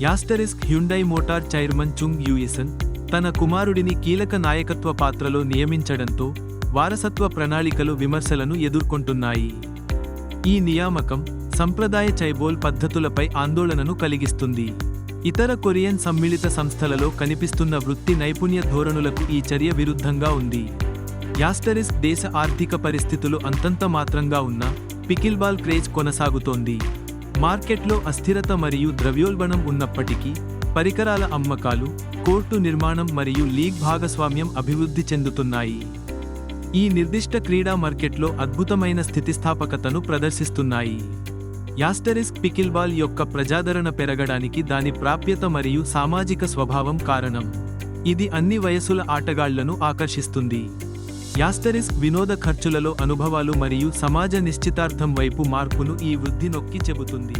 Asterisk Hyundai motor chairman Chung Euisun తన కుమారుడిని కీలక నాయకత్వ పాత్రలో నియమించడంతో వారసత్వ ప్రణాళికలు విమర్శలను ఎదుర్కొంటున్నాయి. ఈ నియామకం సంప్రదాయ చైబోల్ పద్ధతులపై ఆందోళనను కలిగిస్తుంది. ఇతర కొరియన్ సమ్మిళిత సంస్థలలో కనిపిస్తున్న వృత్తి నైపుణ్య ధోరణులకు ఈ చర్య విరుద్ధంగా ఉంది. యాస్టరిస్ దేశ ఆర్థిక పరిస్థితులు అంతంత మాత్రంగా ఉన్న పికిల్బాల్ క్రేజ్ కొనసాగుతోంది. మార్కెట్లో అస్థిరత మరియు ద్రవ్యోల్బణం ఉన్నప్పటికీ పరికరాల అమ్మకాలు కోర్టు నిర్మాణం మరియు లీగ్ భాగస్వామ్యం అభివృద్ధి చెందుతున్నాయి. ఈ నిర్దిష్ట క్రీడా మార్కెట్లో అద్భుతమైన స్థితిస్థాపకతను ప్రదర్శిస్తున్నాయి. యాస్టరిస్క్ పికిల్బాల్ యొక్క ప్రజాదరణ పెరగడానికి దాని ప్రాప్యత మరియు సామాజిక స్వభావం కారణం. ఇది అన్ని వయసుల ఆటగాళ్ళను ఆకర్షిస్తుంది. యాస్టరిస్క్ వినోద ఖర్చులలో అనుభవాలు మరియు సమాజ నిశ్చితార్థం వైపు మార్పును ఈ వృద్ధి నొక్కి చెబుతుంది.